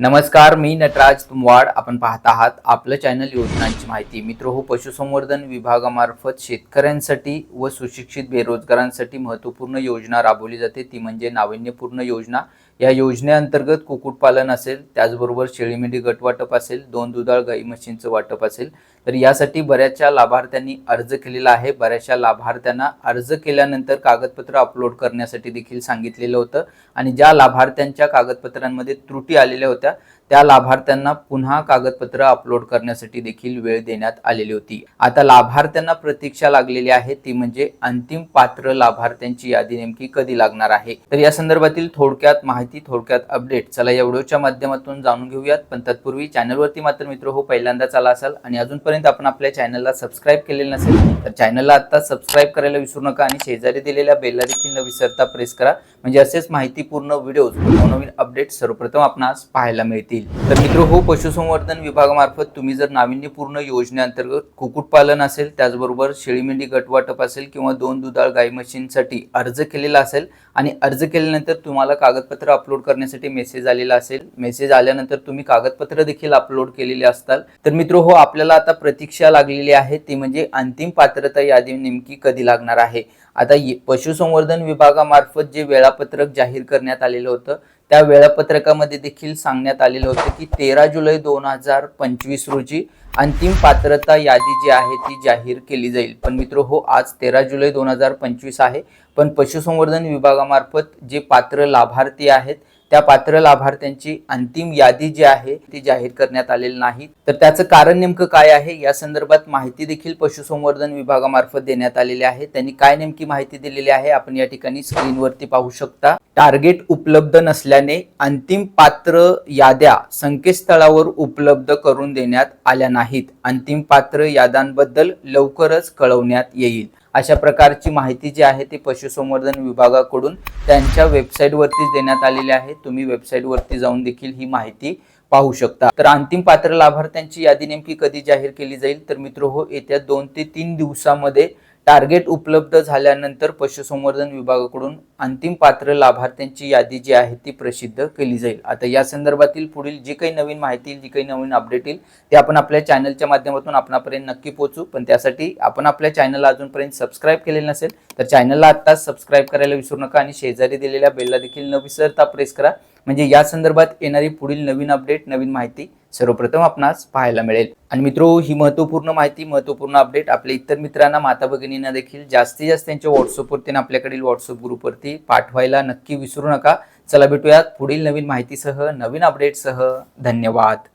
नमस्कार मी नटराज तुमवाड. आपण पाहत आहात आपलं चॅनल योजनांची माहिती. मित्र हो पशुसंवर्धन विभागामार्फत शेतकऱ्यांसाठी व सुशिक्षित बेरोजगारांसाठी महत्त्वपूर्ण योजना राबवली जाते. ती म्हणजे नाविन्यपूर्ण योजना. या योजनेअंतर्गत कुक्कुटपालन असेल त्याचबरोबर शेळीमेंढी गट वाटप असेल दोन दुधाळ गाई म्हशींचं वाटप असेल तर यासाठी बऱ्याचशा लाभार्थ्यांनी अर्ज केलेला आहे. बऱ्याचशा लाभार्थ्यांना अर्ज केल्यानंतर कागदपत्र अपलोड करण्यासाठी देखील सांगितलेलं होतं आणि ज्या लाभार्थ्यांच्या कागदपत्रांमध्ये त्रुटी आलेल्या होत्या त्या लाभार्थ्यांना पुन्हा कागदपत्र अपलोड करण्यासाठी देखील वेळ देण्यात आलेली होती. आता लाभार्थ्यांना प्रतीक्षा लागलेली आहे. ती म्हणजे अंतिम पात्र लाभार्थ्यांची यादी नेमकी कधी लागणार आहे? तर या संदर्भातील थोडक्यात माहिती थोडक्यात अपडेट चला या व्हिडिओच्या माध्यमातून जाणून घेऊयात. पण तत्पूर्वी चॅनलवरती मात्र मित्र हो पहिल्यांदाच आला असाल आणि अजूनपर्यंत आपण आपल्या चॅनलला सबस्क्राईब केलेलं नसेल तर चॅनलला आता सबस्क्राईब करायला विसरू नका आणि शेजारी दिलेल्या बेलला देखील न विसरता प्रेस करा. म्हणजे असेच माहितीपूर्ण व्हिडिओज नवनवीन अपडेट सर्वप्रथम आपणास पाहायला मिळतील. तर मित्र हो पशुसंवर्धन विभागामार्फत तुम्ही जर नाविन्यपूर्ण योजनेअंतर्गत कुक्कुटपालन असेल त्याचबरोबर शेळीमेंढी गटवाटप असेल किंवा दोन दुधाळ गाई म्हशींसाठी अर्ज केलेला असेल आणि अर्ज केल्यानंतर तुम्हाला कागदपत्र अपलोड करण्यासाठी मेसेज आलेला असेल. मेसेज आल्यानंतर तुम्ही कागदपत्र देखील अपलोड केलेले असताल तर मित्र हो आपल्याला आता प्रतीक्षा लागलेली आहे. ती म्हणजे अंतिम पात्रता यादी नेमकी कधी लागणार आहे? आता ये- पशुसंवर्धन विभागामार्फत जे वेळापत्रक जाहीर करण्यात आलेलं होतं त्या वेळापत्रकामध्ये देखील सांगण्यात आलेलं होतं की तेरा जुलै दोन हजार पंचवीस रोजी अंतिम पात्रता यादी जी आहे ती जाहीर केली जाईल. पण मित्र हो आज तेरा जुलै दोन हजार पंचवीस आहे. पण पशुसंवर्धन विभागामार्फत जे पात्र लाभार्थी आहेत त्या पात्र लाभार्थ्यांची अंतिम यादी जी आहे ती जाहीर करण्यात आलेली नाही. तर त्याचं कारण नेमकं काय आहे? या संदर्भात माहिती देखील पशुसंवर्धन विभागामार्फत देण्यात आलेली आहे. त्यांनी काय नेमकी माहिती दिलेली आहे आपण या ठिकाणी स्क्रीनवरती पाहू शकता. टार्गेट उपलब्ध नसल्याने अंतिम पात्र याद्या संकेतस्थळावर उपलब्ध करून देण्यात आल्या नाहीत. अंतिम पात्र याद्यांबद्दल लवकरच कळवण्यात येईल. अशा प्रकारची माहिती जी आहे ती पशुसंवर्धन विभागाकडून त्यांच्या वेबसाईटवरतीच देण्यात आलेली आहे. तुम्ही वेबसाईटवरती जाऊन देखील ही माहिती पाहू शकता. तर अंतिम पात्र लाभार्थ्यांची यादी नेमकी कधी जाहीर केली जाईल? तर मित्र हो येत्या दोन ते तीन दिवसामध्ये टार्गेट उपलब्ध झाल्यानंतर पशुसंवर्धन विभागाकडून अंतिम पात्र लाभार्थ्यांची यादी जी आहे ती प्रसिद्ध केली जाईल. आता या संदर्भातील पुढील जी काही नवीन माहिती जी काही नवीन अपडेट येईल ते आपण आपल्या चॅनलच्या माध्यमातून आपणापर्यंत नक्की पोहोचू. पण त्यासाठी आपण आपल्या चॅनलला अजूनपर्यंत सबस्क्राईब केलेलं नसेल तर चॅनलला आत्ताच सबस्क्राईब करायला विसरू नका आणि शेजारी दिलेल्या बेलला देखील न विसरता प्रेस करा. म्हणजे या संदर्भात येणारी पुढील नवीन अपडेट नवीन माहिती सर्वप्रथम आपणास पाहायला मिळेल. आणि मित्रो ही महत्त्वपूर्ण माहिती महत्त्वपूर्ण अपडेट आपल्या इतर मित्रांना माता भगिनींना देखील जास्तीत जास्त त्यांच्या व्हॉट्सअपवरती आणि आपल्याकडील व्हॉट्सअप ग्रुपवरती पाठवायला नक्की विसरू नका. चला भेटूयात पुढील नवीन माहितीसह नवीन अपडेटसह धन्यवाद.